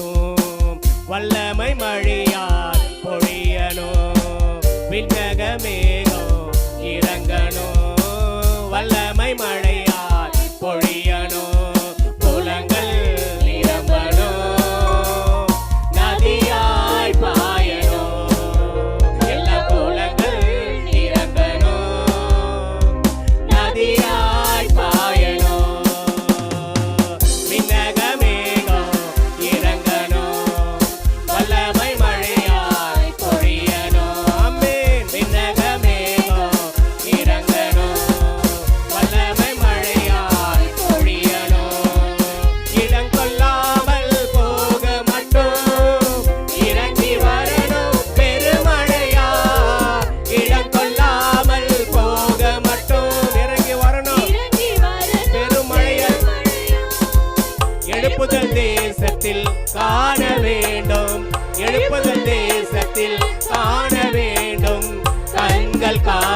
பொழியணும் வல்லமை மழையால் பொழியணும். விண்ணக மேகம் இறங்கணும். வல்லமை மழையால் பொழிய காண வேண்டும். எழுப்புதல் தேசத்தில் காண வேண்டும். கண்கள் காண